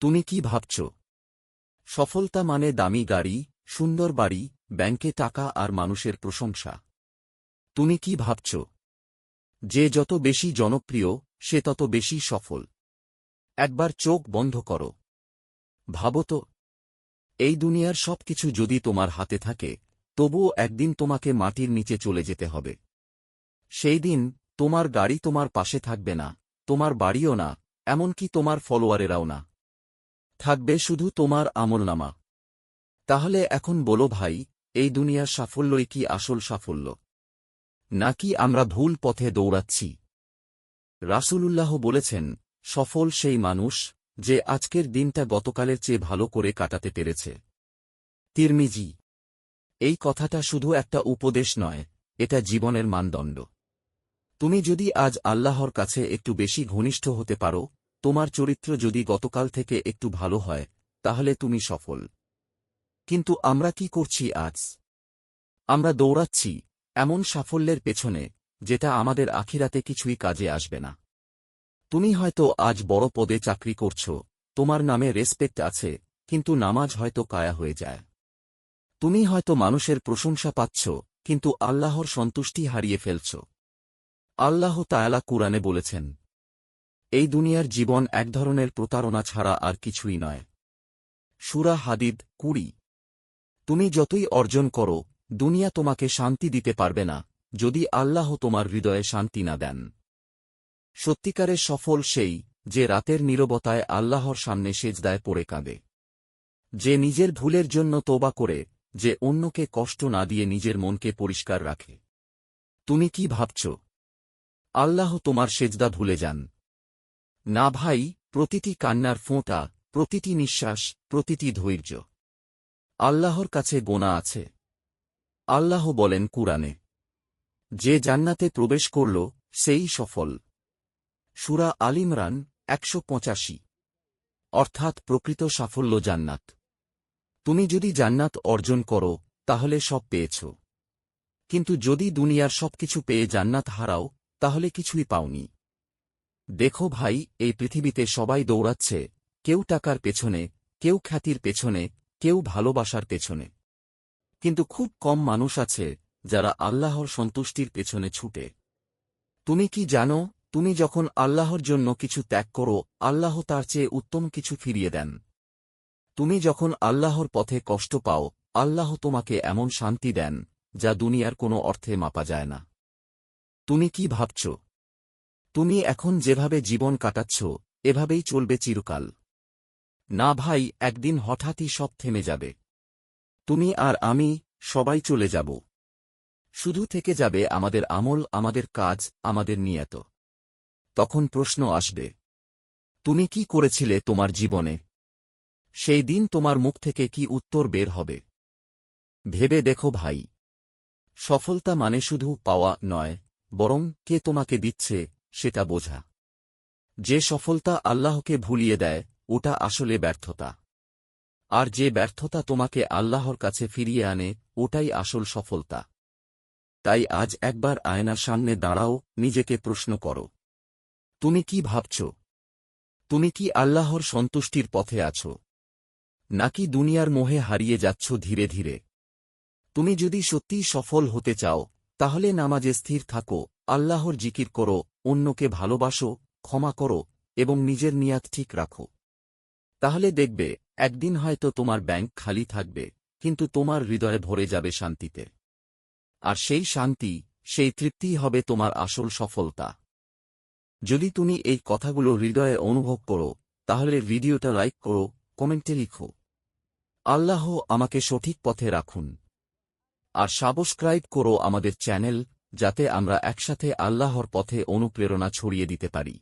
তুমি কি ভাবছ? সফলতা মানে দামি গাড়ি, সুন্দর বাড়ি, ব্যাংকে টাকা আর মানুষের প্রশংসা। তুমি কি ভাবছ? যে যত বেশি জনপ্রিয়, সে তত বেশি সফল। একবার চোখ বন্ধ করো। ভাবো তো, এই দুনিয়ার সবকিছু যদি তোমার হাতে থাকে, তবুও একদিন তোমাকে মাটির নিচে চলে যেতে হবে। সেই দিন তোমার গাড়ি তোমার পাশে থাকবে না, তোমার বাড়িও না, এমনকি তোমার ফলোয়ারেরাও না। থাকবে শুধু তোমার আমলনামা। তাহলে এখন বলো ভাই, এই দুনিয়ার সাফল্যই কি আসল সাফল্য? নাকি আমরা ভুল পথে দৌড়াচ্ছি? রাসূলুল্লাহ বলেছেন, সফল সেই মানুষ যে আজকের দিনটা গতকালের চেয়ে ভালো করে কাটাতে পেরেছে। তিরমিজি, এই কথাটা শুধু একটা উপদেশ নয়, এটা জীবনের মানদণ্ড। তুমি যদি আজ আল্লাহর কাছে একটু বেশি ঘনিষ্ঠ হতে পারো তোমার চরিত্র যদি গতকাল থেকে একটু ভালো হয়, তাহলে তুমি সফল। কিন্তু আমরা কি করছি আজ? আমরা দৌড়াচ্ছি এমন সাফল্যের পেছনে, যেটা আমাদের আখিরাতে কিছুই কাজে আসবে না। তুমি হয়তো আজ বড় পদে চাকরি করছ, তোমার নামে রেসপেক্ট আছে, কিন্তু নামাজ হয়তো কায়া হয়ে যায়। তুমি হয়তো মানুষের প্রশংসা পাচ্ছ, কিন্তু আল্লাহর সন্তুষ্টি হারিয়ে ফেলছ। আল্লাহ তায়ালা কুরআনে বলেছেন এই দুনিয়ার জীবন এক ধরনের প্রতারণা ছাড়া আর কিছুই নয়। সুরা হাদিদ কুড়ি। তুমি যতই অর্জন করো, দুনিয়া তোমাকে শান্তি দিতে পারবে না, যদি আল্লাহ তোমার হৃদয়ে শান্তি না দেন। সত্যিকারের সফল সেই, যে রাতের নীরবতায় আল্লাহর সামনে সেজদায় পড়ে কাঁদে। যে নিজের ভুলের জন্য তোবা করে, যে অন্যকে কষ্ট না দিয়ে নিজের মনকে পরিষ্কার রাখে। তুমি কি ভাবছ? আল্লাহ তোমার সেজদা ভুলে যান। না ভাই, প্রতিটি কান্নার ফোঁটা, প্রতিটি নিঃশ্বাস, প্রতিটি ধৈর্য। আল্লাহর কাছে গোনা আছে। আল্লাহ বলেন কুরআনে, যে জান্নাতে প্রবেশ করল, সেই সফল। সুরা আলিমরান একশো পঁচাশি। অর্থাৎ প্রকৃত সাফল্য জান্নাত। তুমি যদি জান্নাত অর্জন করো, তাহলে সব পেয়েছ। কিন্তু যদি দুনিয়ার সবকিছু পেয়ে জান্নাত হারাও, তাহলে কিছুই পাওনি। দেখো ভাই, এই পৃথিবীতে সবাই দৌড়াচ্ছে, কেউ টাকার পেছনে, কেউ খ্যাতির পেছনে, কেউ ভালোবাসার পেছনে। কিন্তু খুব কম মানুষ আছে যারা আল্লাহর সন্তুষ্টির পেছনে ছুটে। তুমি কি জানো, তুমি যখন আল্লাহর জন্য কিছু ত্যাগ করো, আল্লাহ তার চেয়ে উত্তম কিছু ফিরিয়ে দেন। তুমি যখন আল্লাহর পথে কষ্ট পাও, আল্লাহ তোমাকে এমন শান্তি দেন, যা দুনিয়ার কোনো অর্থে মাপা যায় না। তুমি কি ভাবছ? তুমি এখন যেভাবে জীবন কাটাচ্ছ, এভাবেই চলবে চিরকাল। না ভাই, একদিন হঠাৎই সব থেমে যাবে। তুমি আর আমি সবাই চলে যাব। শুধু থেকে যাবে আমাদের আমল, আমাদের কাজ, আমাদের নিয়ত। তখন প্রশ্ন আসবে, তুমি কি করেছিলে তোমার জীবনে? সেই দিন তোমার মুখ থেকে কি উত্তর বের হবে? ভেবে দেখো ভাই। সফলতা মানে শুধু পাওয়া নয়, বরং কে তোমাকে দিচ্ছে সেটা বোঝা। যে সফলতা আল্লাহকে ভুলিয়ে দেয়, ওটা আসলে ব্যর্থতা। আর যে ব্যর্থতা তোমাকে আল্লাহর কাছে ফিরিয়ে আনে, ওটাই আসল সফলতা। তাই আজ একবার আয়নার সামনে দাঁড়াও, নিজেকে প্রশ্ন করো। তুমি কি ভাবছ? তুমি কি আল্লাহর সন্তুষ্টির পথে আছো? নাকি দুনিয়ার মোহে হারিয়ে যাচ্ছ ধীরে ধীরে? তুমি যদি সত্যিই সফল হতে চাও, তাহলে নামাজে স্থির থাকো আল্লাহর জিকির করো, অন্যকে ভালোবাসো, ক্ষমা করো, এবং নিজের নিয়াত ঠিক রাখো। তাহলে দেখবে, একদিন হয়তো তোমার ব্যাংক খালি থাকবে, কিন্তু তোমার হৃদয়ে ভরে যাবে শান্তিতে। আর সেই শান্তি, সেই তৃপ্তিই হবে তোমার আসল সফলতা। যদি তুমি এই কথাগুলো হৃদয়ে অনুভব করো, তাহলে ভিডিওটা লাইক করো, কমেন্টে লিখো। আল্লাহ আমাকে সঠিক পথে রাখুন। আর সাবস্ক্রাইব করো আমাদের চ্যানেল যাতে আমরা একসাথে আল্লাহর পথে অনুপ্রেরণা ছড়িয়ে দিতে পারি।